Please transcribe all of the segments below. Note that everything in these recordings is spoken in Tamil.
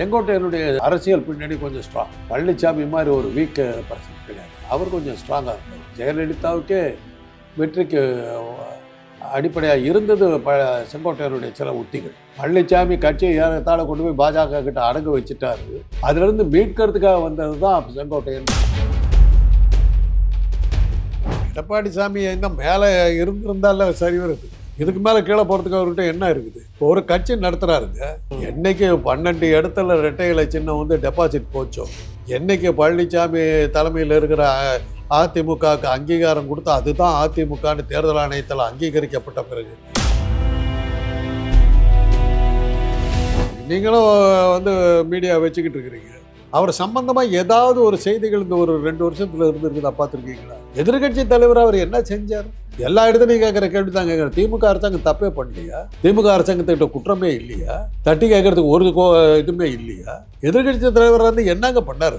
செங்கோட்டையனுடைய அரசியல் பின்னணி கொஞ்சம் ஸ்ட்ராங் பழனிசாமி மாதிரி ஒரு வீக் பர்சன் கிடையாது. அவர் கொஞ்சம் ஸ்ட்ராங்காக இருந்தார். ஜெயலலிதாவுக்கே வெற்றிக்கு அடிப்படையாக இருந்தது ப செங்கோட்டையனுடைய சில உத்திகள். பழனிசாமி கட்சியை ஏறத்தாழ கொண்டு போய் பாஜக கிட்ட அடங்கு வச்சுட்டாரு. அதிலிருந்து மீட்கிறதுக்காக வந்தது தான் செங்கோட்டையன். எடப்பாடி சாமி இன்னும் மேலே இருந்திருந்தால சரி வருது. இதுக்கு மேலே கீழே போகிறதுக்கு அவர்கிட்ட என்ன இருக்குது? இப்போ ஒரு கட்சி நடத்துகிறாருங்க என்னைக்கு பன்னெண்டு இடத்துல ரெட்டை சின்ன சின்னம் வந்து டெபாசிட் போச்சோ? என்னைக்கு பழனிசாமி தலைமையில் இருக்கிற அதிமுகவுக்கு அங்கீகாரம் கொடுத்து அதுதான் அதிமுகன்னு தேர்தல் ஆணையத்தில் அங்கீகரிக்கப்பட்ட பிறகு. நீங்களும் வந்து மீடியா வச்சுக்கிட்டு இருக்கிறீங்க. அவர் சம்பந்தமாக ஏதாவது ஒரு செய்திகள் இந்த ஒரு ரெண்டு வருஷத்தில் இருந்திருக்குதா பார்த்துருக்கீங்களா? எதிர்கட்சி தலைவர் அவர் என்ன செஞ்சார்? எல்லா இடத்துலையும் கேட்குற கேள்வி தான் கேட்குற திமுக அரசாங்கம் தப்பே பண்ணலையா? திமுக அரசாங்கத்திட்ட குற்றமே இல்லையா? தட்டி கேட்கறதுக்கு ஒரு கோ இதுவுமே இல்லையா? எதிர்கட்சி தலைவர் வந்து என்னங்க பண்ணார்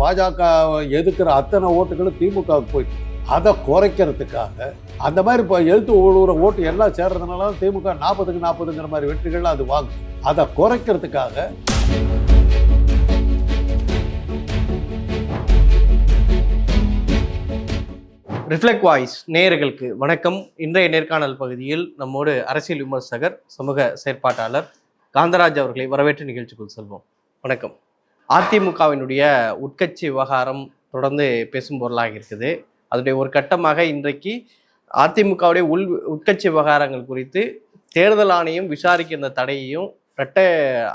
பாஜக எதுக்குற அத்தனை ஓட்டுகளும் திமுகவுக்கு போயிட்டு அதை குறைக்கிறதுக்காக அந்த மாதிரி இப்போ எழுத்து ஒழுகுற ஓட்டு எல்லாம் சேர்றதுனால திமுக நாற்பதுக்கு நாற்பதுங்கிற மாதிரி வெற்றிகள் அது வாங்கும் அதை குறைக்கிறதுக்காக ரிஃப்ளெக்ட் வாய்ஸ் நேயர்களுக்கு வணக்கம். இன்றைய நேர்காணல் பகுதியில் நம்மோடு அரசியல் விமர்சகர் சமூக செயற்பாட்டாளர் காந்தராஜ் அவர்களை வரவேற்று நிகழ்ச்சிக்குள் செல்வோம். வணக்கம். அதிமுகவினுடைய உட்கட்சி விவகாரம் தொடர்ந்து பேசும் பொருளாக இருக்குது. அதனுடைய ஒரு கட்டமாக இன்றைக்கு அதிமுகவுடைய உள் உட்கட்சி விவகாரங்கள் குறித்து தேர்தல் ஆணையம் விசாரிக்கின்ற தடையையும் ரெட்டை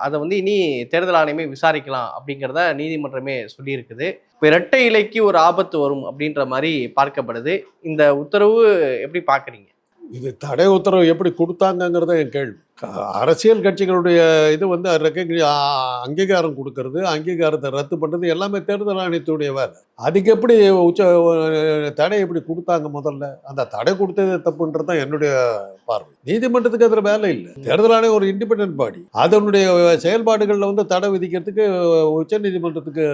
அதை வந்து இனி தேர்தல் ஆணையமே விசாரிக்கலாம் அப்படிங்கிறத நீதிமன்றமே சொல்லியிருக்குது. இப்போ இரட்டை இலைக்கு ஒரு ஆபத்து வரும் அப்படின்ற மாதிரி பார்க்கப்படுது. இந்த உத்தரவு எப்படி பார்க்குறீங்க? இது தடை உத்தரவு எப்படி கொடுத்தாங்கங்கிறத என் கேள்வி. அரசியல் கட்சிகளுடைய இது வந்து ரெக்கக்னி அங்கீகாரம் கொடுக்கறது அங்கீகாரத்தை ரத்து பண்ணுறது எல்லாமே தேர்தல் ஆணையத்துடைய வேலை. அதுக்கு எப்படி உச்ச தடை எப்படி கொடுத்தாங்க முதல்ல? அந்த தடை கொடுத்தது தப்புன்றது தான் என்னுடைய பார்வை. நீதிமன்றத்துக்கு அதில் வேலை இல்லை. தேர்தல் ஆணையம் ஒரு இண்டிபெண்டன்ட் பாடி அதனுடைய செயல்பாடுகளில் வந்து தடை விதிக்கிறதுக்கு உச்ச நீதிமன்றத்துக்கு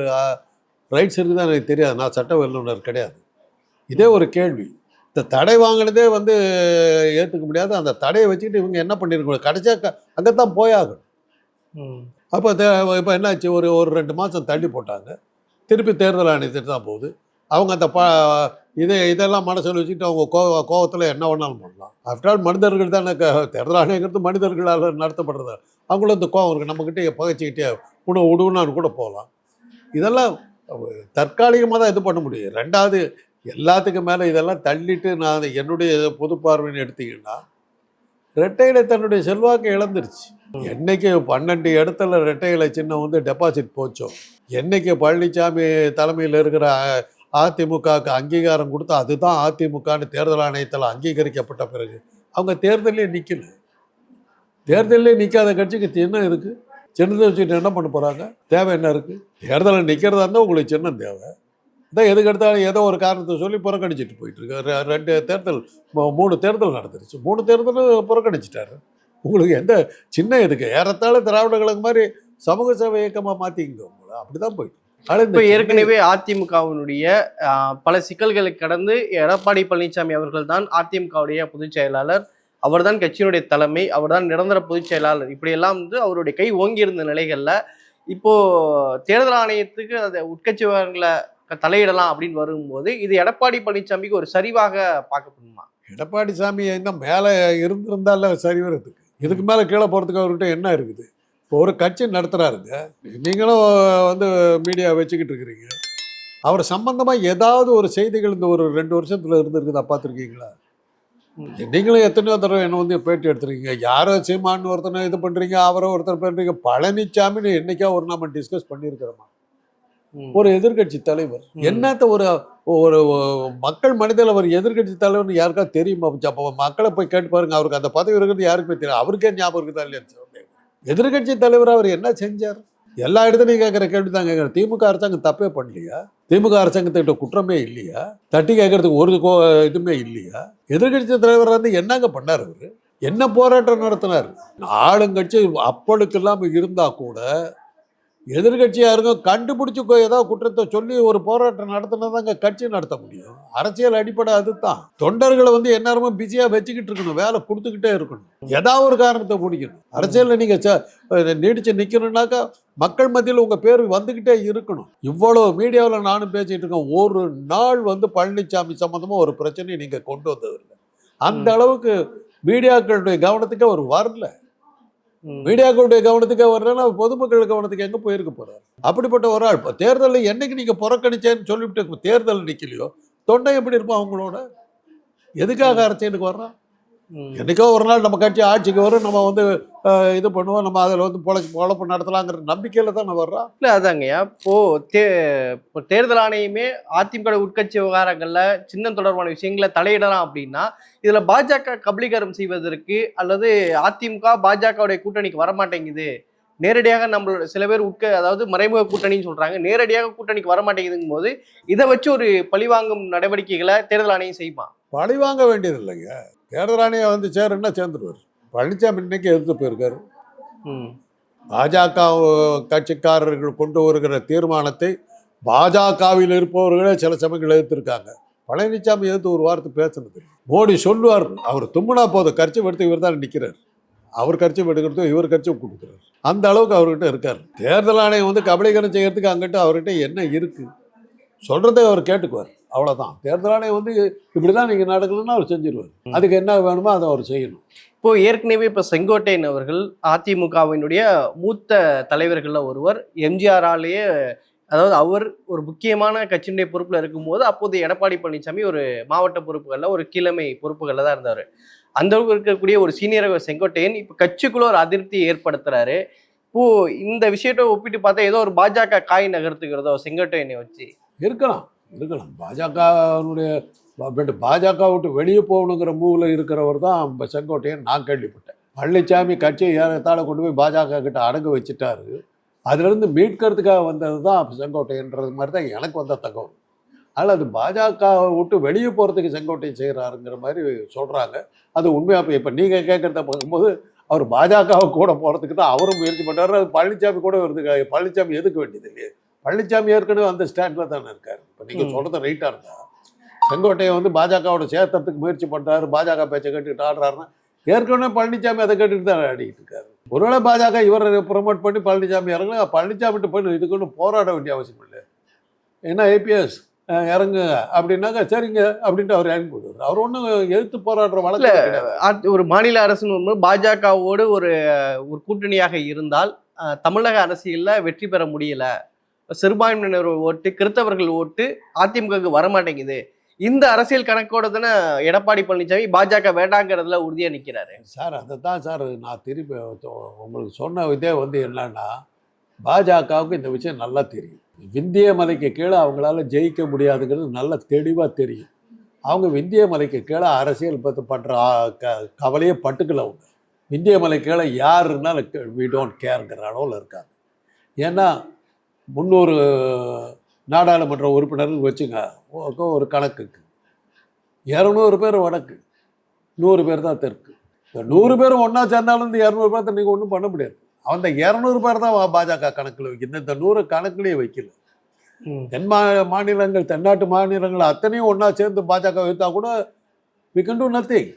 ரைட்ஸ் இருக்குதான் எனக்கு தெரியாது. நான் சட்ட வல்லுநர் கிடையாது. இதே ஒரு கேள்வி. இந்த தடை வாங்கினதே வந்து ஏற்றுக்க முடியாது. அந்த தடையை வச்சுக்கிட்டு இவங்க என்ன பண்ணியிருக்கணும் கடைசியாக அங்கே தான் போயாகணும். அப்போ இப்போ என்னாச்சு? ஒரு ஒரு ரெண்டு மாதம் தள்ளி போட்டாங்க. திருப்பி தேர்தல் ஆணையத்துக்கு தான் போகுது. அவங்க அந்த ப இதை இதெல்லாம் மனசில் வச்சுக்கிட்டு அவங்க கோ கோவத்தில் என்ன வேணாலும் பண்ணலாம். ஆஃப்டர் ஆல் மனிதர்கள் தானே தேர்தல் ஆணையங்கிறது மனிதர்களால் நடத்தப்படுறது? அவங்களும் இந்த கோவம் இருக்குது நம்மக்கிட்டே பகைச்சிக்கிட்டே உணவு உடுவுனான்னு கூட போகலாம். இதெல்லாம் தற்காலிகமாக தான் இது பண்ண முடியும். ரெண்டாவது எல்லாத்துக்கும் மேலே இதெல்லாம் தள்ளிட்டு நான் என்னுடைய பொது பார்வைன்னு எடுத்தீங்கன்னா ரெட்டையில தன்னுடைய செல்வாக்கை இழந்துருச்சு. என்னைக்கு பன்னெண்டு இடத்துல ரெட்டையில சின்ன வந்து டெபாசிட் போச்சோ என்னைக்கு பழனிசாமி தலைமையில் இருக்கிற அதிமுகவுக்கு அங்கீகாரம் கொடுத்து அதுதான் அதிமுகன்னு தேர்தல் ஆணையத்தில் அங்கீகரிக்கப்பட்ட பிறகு அவங்க தேர்தலே நிற்கல தேர்தலே நிற்காத கட்சிக்கு என்ன இருக்குது சின்னத்தை வச்சுட்டு என்ன பண்ண போகிறாங்க தேவை என்ன இருக்குது தேர்தலில் நிற்கிறதா இருந்தால் உங்களுக்கு சின்னம் தேவை. இதான் எதுக்கு எடுத்தாலும் ஏதோ ஒரு காரணத்தை சொல்லி புறக்கணிச்சிட்டு போயிட்டு இருக்கு ரெ- ரெண்டு தேர்தல் மூணு தேர்தல் நடந்துருச்சு. மூணு தேர்தலும் புறக்கணிச்சிட்டாரு. உங்களுக்கு எந்த சின்ன எதுக்கு ஏறத்தாழ திராவிட கழகம் மாதிரி சமூக சேவை இயக்கமாக மாற்றிங்க உங்களை அப்படி தான் போயிட்டு இப்போ ஏற்கனவே அதிமுகவினுடைய பல சிக்கல்களை கடந்து எடப்பாடி பழனிசாமி அவர்கள் தான் அதிமுகவுடைய பொதுச் செயலாளர். அவர்தான் கட்சியினுடைய தலைமை அவர்தான் நிரந்தர பொதுச் செயலாளர். இப்படியெல்லாம் வந்து அவருடைய கை ஓங்கி இருந்த நிலைகள்ல இப்போ தேர்தல் ஆணையத்துக்கு அந்த உட்கட்சி விவகாரங்களை தலையிடலாம் அப்படின்னு வரும்போது இது எடப்பாடி பழனிசாமிக்கு ஒரு சரிவாக பார்க்கப்படுமா? எடப்பாடி சாமி எங்க மேலே இருந்திருந்தால சரி வரதுக்கு இதுக்கு மேலே கீழே போகிறதுக்கு அவர்கிட்ட என்ன இருக்குது? இப்போ ஒரு கட்சி நடத்துகிறாருங்க நீங்களும் வந்து மீடியா வச்சுக்கிட்டு இருக்கிறீங்க. அவர் சம்பந்தமாக ஏதாவது ஒரு செய்திகள் இந்த ஒரு ரெண்டு வருஷத்தில் இருந்திருக்குதா பார்த்துருக்கீங்களா? நீங்களும் எத்தனையோ தடவை என்ன வந்து பேட்டி எடுத்துருக்கீங்க. யாரோ சீமான்னு ஒருத்தனை இது பண்ணுறீங்க அவரோ ஒருத்தர் பண்ணுறீங்க பழனிசாமின்னு என்னைக்கா ஒரு நம்ம டிஸ்கஸ் பண்ணியிருக்கிறோமா. ஒரு எதிர்க்கட்சி தலைவர். என்னத்த ஒரு ஒரு மக்கள் மனிதர் அவர் எதிர்க்கட்சி தலைவர்னு யாருக்கா தெரியுமா? அப்போ மக்களை போய் கேட்டு பாருங்க. அவருக்கு அந்த பதவி இருக்கிறது யாருக்குமே தெரியும் அவருக்கே ஞாபகம் இருக்குதா இல்லையா? எதிர்க்கட்சி தலைவர் அவர் என்ன செஞ்சார்? எல்லா இடத்துலையும் கேட்குற கேள்வி தான் கேட்குறேன். திமுக அரசாங்கம் தப்பே பண்ணலையா? திமுக அரசாங்கத்திட்ட குற்றமே இல்லையா? தட்டி கேட்கறதுக்கு ஒரு கோ இதுவுமே இல்லையா? எதிர்க்கட்சி தலைவர் வந்து என்னங்க பண்ணார் அவர்? என்ன போராட்டம் நடத்தினார்? ஆளுங்கட்சி அப்பளுக்கு இல்லாமல் இருந்தால் கூட எதிர்கட்சியாக இருக்கும் கண்டுபிடிச்சி கொ- ஏதோ குற்றத்தை சொல்லி ஒரு போராட்டம் நடத்தினா தாங்க கட்சி நடத்த முடியும். அரசியல் அடிப்படை அதுதான். தொண்டர்களை வந்து எந்நேரமும் பிஸியாக வச்சுக்கிட்டு இருக்கணும். வேலை கொடுத்துக்கிட்டே இருக்கணும். ஏதாவது ஒரு காரணத்தை பிடிக்கணும். அரசியலில் நீங்கள் நீடிச்சு நிற்கணும்னாக்கா மக்கள் மத்தியில் உங்கள் பேர் வந்துக்கிட்டே இருக்கணும். இவ்வளோ மீடியாவில் நானும் பேசிகிட்டு இருக்கேன். ஒரு நாள் வந்து பழனிசாமி சம்மந்தமாக ஒரு பிரச்சனையை நீங்கள் கொண்டு வந்ததில்லை அந்த அளவுக்கு மீடியாக்களுடைய கவனத்துக்கு அவர் வரல. மீடியாக்களுடைய கவனத்துக்கே வரலன்னா பொதுமக்கள் கவனத்துக்கு எங்கே போயிருக்க போகிறார் அப்படிப்பட்ட ஒரு ஆள். இப்போ தேர்தலில் என்னைக்கு நீங்கள் புறக்கணிச்சேன்னு சொல்லிவிட்டு தேர்தல் நிற்கலையோ தொண்டை எப்படி இருப்போம் அவங்களோட? எதுக்காக அரசியலுக்கு வர்றான் ம். என்னைக்கோ ஒரு நாள் நம்ம கட்சி ஆட்சிக்கு வரும் நம்ம வந்து இது பண்ணுவோம் நம்ம அதில் வந்து பொழைச்சி பொழப்பு நடத்தலாங்கிற நம்பிக்கையில் தான் நான் வர்றோம்? இல்ல அதாங்கய்யா. இப்போ தே இப்போ தேர்தல் ஆணையமே அதிமுக உட்கட்சி விவகாரங்கள்ல சின்னம் தொடர்பான விஷயங்களை தலையிடலாம் அப்படின்னா இதுல பாஜக கபலீகரம் செய்வதற்கு அல்லது அதிமுக பாஜகவுடைய கூட்டணிக்கு வரமாட்டேங்குது. நேரடியாக நம்மளோட சில பேர் உட்க அதாவது மறைமுக கூட்டணின்னு சொல்றாங்க. நேரடியாக கூட்டணிக்கு வரமாட்டேங்குதுங்கும் போது இதை வச்சு ஒரு பழிவாங்கும் நடவடிக்கைகளை தேர்தல் ஆணையம் செய்யுமா? பழி வாங்க வேண்டியது இல்லைங்க தேர்தல் ஆணையம் வந்து சேருன்னா சேர்ந்துருவார். பழனிசாமி இன்னைக்கு எதிர்த்து போயிருக்காரு. பாஜக கட்சிக்காரர்கள் கொண்டு வருகிற தீர்மானத்தை பாஜகவில் இருப்பவர்களே சில சமயங்கள் எதிர்த்திருக்காங்க. பழனிசாமி எதிர்த்து ஒரு வார்த்தை பேசுனது. மோடி சொல்லுவார் அவர் தும்முனா போதும் கட்சி எடுத்து இவர் தான் நிற்கிறார் அவர் கட்சி எடுக்கிறதும் இவர் கட்சி கொடுக்குறாரு. அந்த அளவுக்கு அவர்கிட்ட இருக்கார். தேர்தல் ஆணையம் வந்து கபலீகரம் செய்யறதுக்கு அங்கிட்ட அவர்கிட்ட என்ன இருக்கு? சொல்றதை அவர் கேட்டுக்குவார். அவ்வளவுதான். தேர்தல் ஆணையம் வந்து இப்படிதான் நீங்க நடக்கணும்னா அவர் செஞ்சிருவார். அதுக்கு என்ன வேணுமோ அதை அவர் செய்யணும். இப்போ ஏற்கனவே இப்போ செங்கோட்டையன் அவர்கள் அதிமுகவினுடைய மூத்த தலைவர்கள்ல ஒருவர் எம்ஜிஆராலேயே அதாவது அவர் ஒரு முக்கியமான கட்சியினுடைய பொறுப்புல இருக்கும்போது அப்போது எடப்பாடி பழனிசாமி ஒரு மாவட்ட பொறுப்புகளில் ஒரு கிழமை பொறுப்புகளில் தான் இருந்தார். அந்த அளவுக்கு இருக்கக்கூடிய ஒரு சீனியர் செங்கோட்டையன் இப்போ கட்சிக்குள்ள ஒரு அதிருப்தியை ஏற்படுத்துறாரு. இப்போ இந்த விஷயத்தை ஒப்பிட்டு பார்த்தா ஏதோ ஒரு பாஜக காய் நகர்த்துக்கிறதோ செங்கோட்டையனை வச்சு. இருக்கலாம். இருக்கலாம் பாஜகவுடைய பட் பாஜக விட்டு வெளியே போகணுங்கிற மூவில் இருக்கிறவர் தான் செங்கோட்டையன். நான் கேள்விப்பட்டேன். பழனிசாமி கட்சியை ஏறத்தாழ கொண்டு போய் பாஜக கிட்ட அடங்க வச்சுட்டாரு. அதுலேருந்து மீட்கிறதுக்காக வந்தது தான் செங்கோட்டையன்றது மாதிரி தான் எனக்கு வந்த தகவல். அதனால் அது பாஜக விட்டு வெளியே போகிறதுக்கு செங்கோட்டையன் செய்கிறாருங்கிற மாதிரி சொல்கிறாங்க அது உண்மையாக இப்போ இப்போ நீங்கள் கேட்குறத பார்க்கும்போது அவர் பாஜகவை கூட போகிறதுக்கு தான் அவரும் முயற்சி பண்ணுறாரு அது பழனிசாமி கூட வருது. பழனிசாமி எதுக்கு வேண்டியது இல்லையே? பழனிசாமி ஏற்கனவே அந்த ஸ்டாண்டில் தானே இருக்கார். இப்போ நீங்கள். சொல்கிறது ரைட்டாக இருந்தா செங்கோட்டையை வந்து பாஜகவோட சேர்த்துறதுக்கு முயற்சி பண்ணுறாரு பாஜக பேச்சை கேட்டுக்கிட்டு ஆடுறாருன்னா ஏற்கனவே பழனிசாமி அதை கேட்டுட்டு தான் ஆடிக்கிட்டு இருக்காரு. ஒருவேளை பாஜக இவரை ப்ரொமோட் பண்ணி பழனிசாமி இறங்கல பழனிசாமிட்டு போய் இதுக்கு ஒன்றும் போராட வேண்டிய அவசியம் இல்லை ஏன்னா ஏபிஎஸ் இறங்கு அப்படின்னாக்கா சரிங்க அப்படின்ட்டு அவர் இறங்கி போடுவார் அவர் ஒன்றும் எதிர்த்து போராடுற வழக்கு ஒரு மாநில அரசுன்னு பாஜகவோடு ஒரு ஒரு கூட்டணியாக இருந்தால் தமிழக அரசியல்ல வெற்றி பெற முடியல. சிறுபான்மையினர் ஓட்டு கிறித்தவர்கள் ஓட்டு அதிமுகவுக்கு வரமாட்டேங்குது. இந்த அரசியல் கணக்கோட தானே எடப்பாடி பழனிசாமி பாஜக வேண்டாங்கிறதுல உறுதியாக நிற்கிறாரு சார் அதை தான் சார் நான் திருப்பி உங்களுக்கு சொன்ன இதே வந்து என்னன்னா பாஜகவுக்கு இந்த விஷயம் நல்லா தெரியும். விந்திய மலைக்கு கீழே அவங்களால ஜெயிக்க முடியாதுங்கிறது நல்லா தெளிவாக தெரியும். அவங்க விந்திய மலைக்கு கீழே அரசியல் பற்றி பண்ணுற க கவலையே பட்டுக்கல அவங்க. விந்திய மலை கீழே யார் இருந்தாலும் வி டோன்ட் கேருங்கிற அளவில் இருக்காங்க. ஏன்னா முந்நூறு நாடாளுமன்ற உறுப்பினர்கள் வச்சுங்க. ஒரு கணக்குக்கு இரநூறு பேர் வடக்கு. நூறு பேர் தான் தெற்கு. இந்த நூறு பேரும் ஒன்றா சேர்ந்தாலும் இந்த இரநூறு பேர்த்த நீங்கள் ஒன்றும் பண்ண முடியாது. அந்த இரநூறு பேர் தான் பாஜக கணக்கில் வைக்கணும். இந்த நூறு கணக்குலேயே வைக்கல. தென் மா மாநிலங்கள் தென்னாட்டு மாநிலங்கள் அத்தனையும் ஒன்றா சேர்ந்து பாஜக வைத்தா கூட வி கன் டூ நத்திங்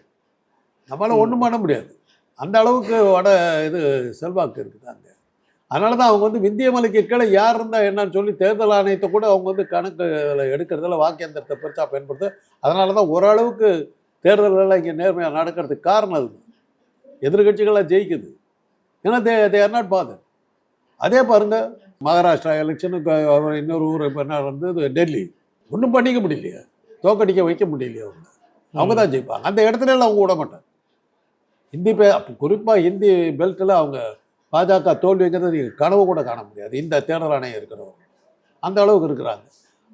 நம்மளால் ஒன்றும் பண்ண முடியாது. அந்த அளவுக்கு வட இது செல்வாக்கு இருக்குது அங்கே? அதனால தான் அவங்க வந்து விந்திய மலைக்கு கீழே யார் இருந்தால் என்னன்னு சொல்லி தேர்தல் ஆணையத்தை கூட அவங்க வந்து கணக்குல எடுக்கிறதுல வாக்கியந்திரத்தை பெருசாக பயன்படுத்த. அதனால தான் ஓரளவுக்கு தேர்தல்கள்லாம் இங்கே நேர்மையாக நடக்கிறதுக்கு காரணம் அது. எதிர்கட்சிகளாக ஜெயிக்குது. ஏன்னா they they are not bother அதே பாருங்க மகாராஷ்டிரா எலெக்ஷனுக்கு இன்னொரு ஊர் இப்போ என்ன நடந்தது? டெல்லி. ஒன்றும் பண்ணிக்க முடியலையே. தோக்கடிக்க வைக்க முடியலையே அவங்க. அவங்க தான் ஜெயிப்பாங்க. அந்த இடத்துல அவங்க விட மாட்டாங்க. ஹிந்தி பே குறிப்பாக ஹிந்தி பெல்ட்டில் அவங்க பாஜக தோல்விங்கிறது நீங்கள் கனவு கூட காண முடியாது. இந்த தேர்தல் ஆணையம் இருக்கிறவங்க. அந்த அளவுக்கு இருக்கிறாங்க.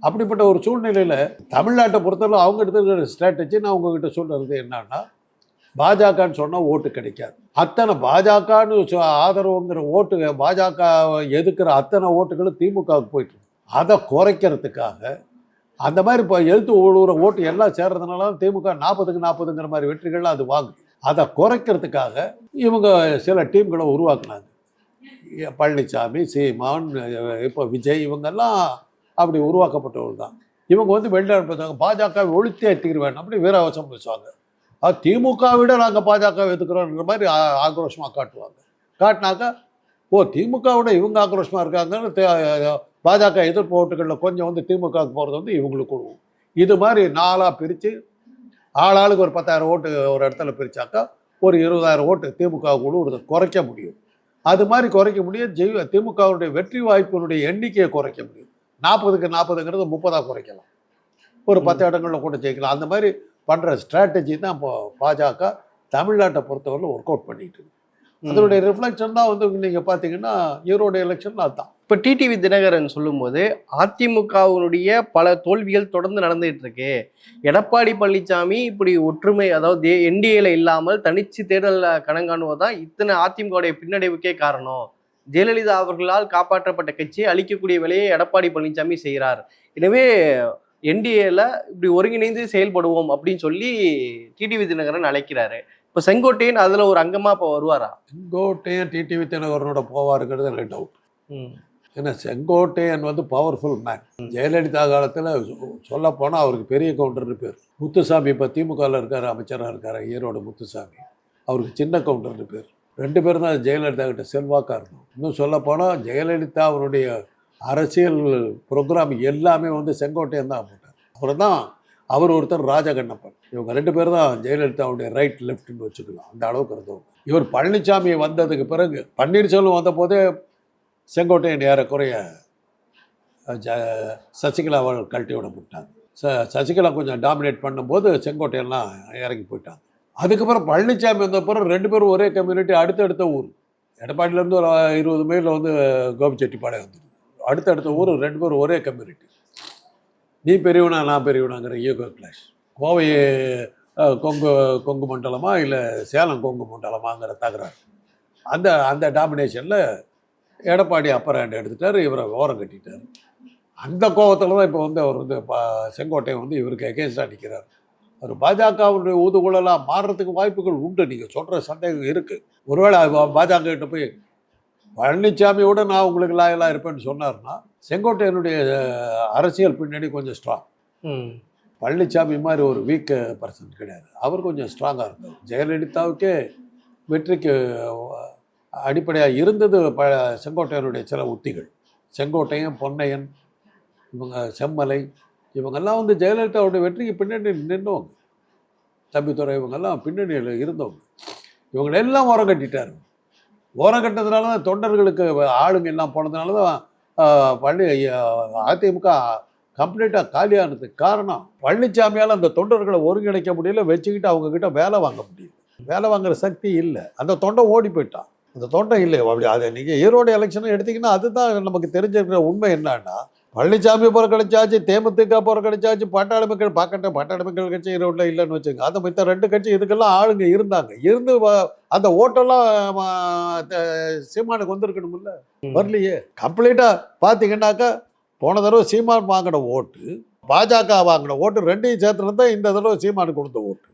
அப்படிப்பட்ட ஒரு சூழ்நிலையில் தமிழ்நாட்டை பொறுத்தவரை அவங்க எடுத்துக்கிற ஸ்ட்ராட்டஜி நான் உங்ககிட்ட சொல்கிறது என்னன்னா பாஜகன்னு சொன்னால் ஓட்டு கிடைக்காது. அத்தனை பாஜகன்னு சொ- ஆதரவுங்கிற ஓட்டு பாஜக எதுக்குற அத்தனை ஓட்டுகளும் திமுகவுக்கு போயிட்டு அதை குறைக்கிறதுக்காக அந்த மாதிரி இப்போ எழுத்து ஊழுற ஓட்டு எல்லாம் சேர்றதுனால திமுக நாற்பதுக்கு நாற்பதுங்கிற மாதிரி வெற்றிகள்லாம் அது வாங்குது. அதை குறைக்கிறதுக்காக இவங்க சில டீம்களை உருவாக்குனாங்க. பழனிசாமி சீமான் இப்போ விஜய் இவங்கெல்லாம் அப்படி உருவாக்கப்பட்டவர்கள் தான். இவங்க வந்து வெளிநாடு பாஜக ஒழித்தே தீர்வேன் அப்படி வீரவசம் பேசுவாங்க அது திமுக விட நாங்கள் பாஜக எதுக்குறோன்ற மாதிரி ஆக்ரோஷமாக காட்டுவாங்க. காட்டினாக்கா ஓ திமுக விட இவங்க ஆக்ரோஷமாக இருக்காங்கன்னு பாஜக எதிர்ப்பு ஓட்டுகளில் கொஞ்சம் வந்து திமுகவுக்கு போகிறது வந்து இவங்களுக்கு கொடுவோம் இது மாதிரி நாளாக பிரித்து ஆளாளுக்கு ஒரு பத்தாயிரம் ஓட்டு ஒரு இடத்துல பிரித்தாக்கா ஒரு இருபதாயிரம் ஓட்டு திமுக கொடுக்குறத குறைக்க முடியும். அது மாதிரி குறைக்க முடியும். ஜெய் திமுகவுடைய வெற்றி வாய்ப்பினுடைய எண்ணிக்கையை குறைக்க முடியும். நாற்பதுக்கு நாற்பதுங்கிறது முப்பதாக குறைக்கலாம். ஒரு பத்து இடங்களில் கூட ஜெயிக்கலாம். அந்த மாதிரி பண்ணுற ஸ்ட்ராட்டஜி தான் இப்போ பாஜக தமிழ்நாட்டை பொறுத்தவரை ஒர்க் அவுட் பண்ணிட்டு இருக்கு. அதனுடைய ரிஃப்ளெக்ஷன் தான் வந்து நீங்கள் பார்த்தீங்கன்னா ஈரோடு எலெக்ஷன் அதுதான். இப்போ டிடிவி தினகரன் சொல்லும்போது அதிமுகவினுடைய பல தோல்விகள் தொடர்ந்து நடந்துகிட்டு இருக்கு எடப்பாடி பழனிசாமி இப்படி ஒற்றுமை அதாவது என்டிஏல இல்லாமல் தனிச்சு தேர்தலில் கணங்காணுவதுதான் இத்தனை அதிமுகவுடைய பின்னடைவுக்கே காரணம். ஜெயலலிதா அவர்களால் காப்பாற்றப்பட்ட கட்சியை அழிக்கக்கூடிய வேலையை எடப்பாடி பழனிசாமி செய்கிறார் எனவே என்டிஏல இப்படி ஒருங்கிணைந்து செயல்படுவோம் அப்படின்னு சொல்லி டிடிவி தினகரன் அழைக்கிறாரு. இப்போ செங்கோட்டையன் அதுல ஒரு அங்கமா இப்போ வருவாரா? செங்கோட்டையன் டிடிவி தினகரனோட போவாருங்கிறது எனக்கு டவுட் ஏன்னா செங்கோட்டையன் வந்து பவர்ஃபுல் மேன் ஜெயலலிதா காலத்தில் சொல்ல போனால் அவருக்கு பெரிய கவுண்டர்னு பேர். முத்துசாமி இப்போ திமுகவில் இருக்கார் அமைச்சராக இருக்கார் ஈரோடு முத்துசாமி. அவருக்கு சின்ன கவுண்டர்னு பேர். ரெண்டு பேரும் தான் ஜெயலலிதா கிட்ட செல்வாக்காக இருந்தோம். இன்னும் சொல்ல போனால் ஜெயலலிதா அவருடைய அரசியல் ப்ரோக்ராம் எல்லாமே வந்து செங்கோட்டையன் தான் போட்டார். அவர் தான் அவர் ஒருத்தர் ராஜகண்ணப்பன். இவங்க ரெண்டு பேர் தான் ஜெயலலிதாவுடைய ரைட் லெஃப்ட்னு வச்சுக்கலாம். அந்த அளவுக்கு இருந்தவங்க. இவர் பழனிசாமி வந்ததுக்கு பிறகு பன்னீர்செல்வம் வந்த போதே செங்கோட்டையன் ஏறக்குறைய சசிகலா அவர்கள் கழட்டி விட போட்டாங்க. ச சசிகலா கொஞ்சம் டாமினேட் பண்ணும்போது செங்கோட்டையெல்லாம் இறங்கி போயிட்டாங்க. அதுக்கப்புறம் பழனிசாமி வந்தப்புறம் ரெண்டு பேரும் ஒரே கம்யூனிட்டி அடுத்தடுத்த ஊர். எடப்பாடியிலேருந்து ஒரு இருபது மைலில் வந்து கோபிச்செட்டிப்பாளையம் வந்துடுது அடுத்தடுத்த ஊர் ரெண்டு பேரும் ஒரே கம்யூனிட்டி நீ பெரியவனா நான் பெரியவனாங்கிற ஈகோ கிளாஷ் கோவை கொங்கு கொங்கு மண்டலமா இல்லை சேலம் கொங்கு மண்டலமாங்கிற தகராறு. அந்த அந்த டாமினேஷனில் எடப்பாடி அப்பர் ஹேண்ட் எடுத்துட்டார் இவரை ஓரம் கட்டிட்டார். அந்த கோவத்தில் தான் இப்போ வந்து அவர் வந்து பா செங்கோட்டையன் வந்து இவருக்கு எகேன்ஸ்டாக நிற்கிறார் அவர் பாஜகவுடைய ஊதுகுழலாக மாறுறதுக்கு வாய்ப்புகள் உண்டு. நீங்கள் சொல்கிற சந்தேகம் இருக்குது ஒருவேளை பாஜக கிட்ட போய் பழனிசாமியோட நான் உங்களுக்கு லாயலாக இருப்பேன்னு சொன்னார்னா செங்கோட்டையனுடைய அரசியல் பின்னணி கொஞ்சம் ஸ்ட்ராங் பழனிசாமி மாதிரி ஒரு வீக் பர்சன் கிடையாது. அவர் கொஞ்சம் ஸ்ட்ராங்காக இருந்தார். ஜெயலலிதாவுக்கே வெற்றிக்கு அடிப்படையாக இருந்தது ப செங்கோட்டையனுடைய சில உத்திகள். செங்கோட்டையன் பொன்னையன் இவங்க செம்மலை இவங்கெல்லாம் வந்து ஜெயலலிதாவுடைய வெற்றிக்கு பின்னணி நின்றவங்க. தம்பித்துறை இவங்கெல்லாம் பின்னணியில் இருந்தவங்க. இவங்க எல்லாம் ஓரம் கட்டிட்டார். ஓரம் கட்டினதுனால தான் தொண்டர்களுக்கு ஆளுங்க எல்லாம் போனதுனால தான் பள்ளி அதிமுக கம்ப்ளீட்டாக காலியானதுக்கு காரணம் பழனிசாமியால் அந்த தொண்டர்களை ஒருங்கிணைக்க முடியல வச்சுக்கிட்டு அவங்கக்கிட்ட வேலை வாங்க முடியல. வேலை வாங்குற சக்தி இல்லை. அந்த தொண்டை ஓடி போயிட்டான். அந்த தொண்டை இல்லை அப்படி அதை நீங்கள் ஈரோடு எலெக்ஷனை எடுத்தீங்கன்னா அதுதான் நமக்கு தெரிஞ்சிருக்கிற உண்மை என்னன்னா பழனிசாமி புறக்கணிச்சாச்சு தேமுதிக புறக்கணிச்சாச்சு பாட்டாளி மக்கள் பார்க்கட்ட பாட்டாளி மக்கள் கட்சி ஈரோட்டில் இல்லைன்னு வச்சுங்க அந்த மித்த ரெண்டு கட்சி இதுக்கெல்லாம் ஆளுங்க இருந்தாங்க. இருந்து அந்த ஓட்டெல்லாம் சீமானுக்கு வந்திருக்கணும்ல? வரலையே. கம்ப்ளீட்டாக பார்த்தீங்கன்னாக்கா போன தடவை சீமான் வாங்கின ஓட்டு பாஜக வாங்கின ஓட்டு ரெண்டையும் சேர்த்துன்னு தான் இந்த தடவை சீமானுக்கு கொடுத்த ஓட்டு.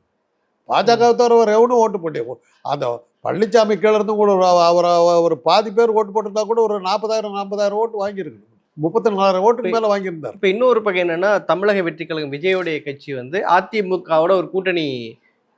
பாஜக தவிர எவனும் ஓட்டு போட்டே அந்த பழனிசாமி கீழ இருந்து கூட ஒரு அவர் ஒரு பாதி பேர் ஓட்டு போட்டிருந்தா கூட ஒரு நாற்பதாயிரம் நாற்பதாயிரம் ஓட்டு வாங்கியிருக்கணும் முப்பத்தி நாலாயிரம் ஓட்டுக்கு மேலே வாங்கியிருந்தார். இப்போ இன்னொரு பக்கம் என்னன்னா தமிழக வெற்றி கழகம் விஜயோடைய கட்சி வந்து அதிமுகவோட ஒரு கூட்டணி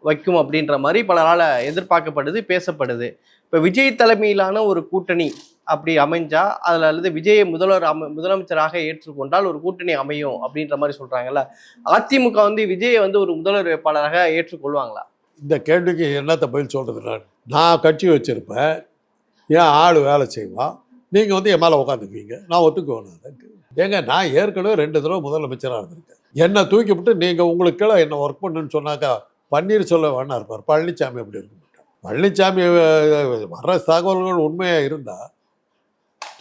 வைக்கும் அப்படின்ற மாதிரி பலரால் எதிர்பார்க்கப்படுது பேசப்படுது. இப்போ விஜய் தலைமையிலான ஒரு கூட்டணி அப்படி அமைஞ்சா அதில் அல்லது விஜயை முதல்வர் அம முதலமைச்சராக ஏற்றுக்கொண்டால் ஒரு கூட்டணி அமையும் அப்படின்ற மாதிரி சொல்றாங்கல்ல அதிமுக வந்து விஜயை வந்து ஒரு முதல்வர் வேட்பாளராக ஏற்றுக்கொள்வாங்களா? இந்த கேள்விக்கு என்னத்தை பதில் சொல்கிறது நான்? நான் கட்சி வச்சுருப்பேன். ஏன் ஆள் வேலை செய்வான். நீங்கள் வந்து என் மேலே உட்காந்துக்குவீங்க நான் ஒத்துக்குவேன் ஏங்க நான் ஏற்கனவே ரெண்டு தடவை முதலமைச்சராக இருந்திருக்கேன். என்னை தூக்கி விட்டு நீங்கள் உங்களுக்கு கீழே என்ன ஒர்க் பண்ணுன்னு சொன்னாக்கா பன்னீர் சொல்ல வேணா இருப்பார். பழனிசாமி அப்படி இருக்க மாட்டார். பழனிசாமி வர்ற தகவல்கள் உண்மையாக இருந்தால்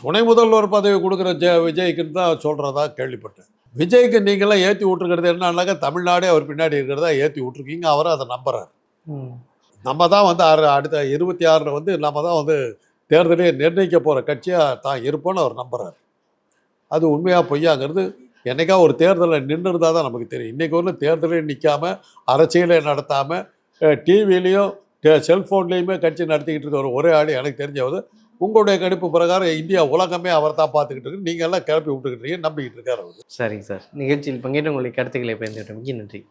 துணை முதல்வர் பதவி கொடுக்குற ஜெ விஜய்க்குன்னு தான் சொல்கிறதா கேள்விப்பட்டேன். விஜய்க்கு நீங்களாம் ஏற்றி விட்டுருக்கிறது என்னன்னாக்கா தமிழ்நாடே அவர் பின்னாடி இருக்கிறதா ஏற்றி விட்ருக்கீங்க அவரை அதை நம்புறாரு. நம்ம தான் வந்து அறு அடுத்த இருபத்தி ஆறில் வந்து நம்ம தான் வந்து தேர்தலே நிர்ணயிக்க போகிற கட்சியாக தான் இருப்போம்னு அவர் நம்புறாரு. அது உண்மையாக பொய்யாங்கிறது என்னைக்கா ஒரு தேர்தலில் நின்றுருந்தா தான் நமக்கு தெரியும். இன்றைக்கி ஒன்றும் தேர்தலே நிற்காம அரசியலே நடத்தாமல் டிவிலையும் செல்ஃபோன்லேயுமே கட்சி நடத்திக்கிட்டு இருக்க ஒரு ஒரே ஆள் எனக்கு தெரிஞ்சவது உங்களுடைய கணிப்பு பிரகாரம் இந்தியா உலகமே அவர் தான் பார்த்துக்கிட்டு இருக்கு. நீங்க எல்லாம் கிளப்பி விட்டுக்கிட்டு இருக்கீங்க நம்பிக்கிட்டு இருக்காரு அவர். சரிங்க சார். நிகழ்ச்சியில் பங்கேற்று உங்களுடைய கருத்துக்களை பயந்துவிட்டோம் மிக்க நன்றி.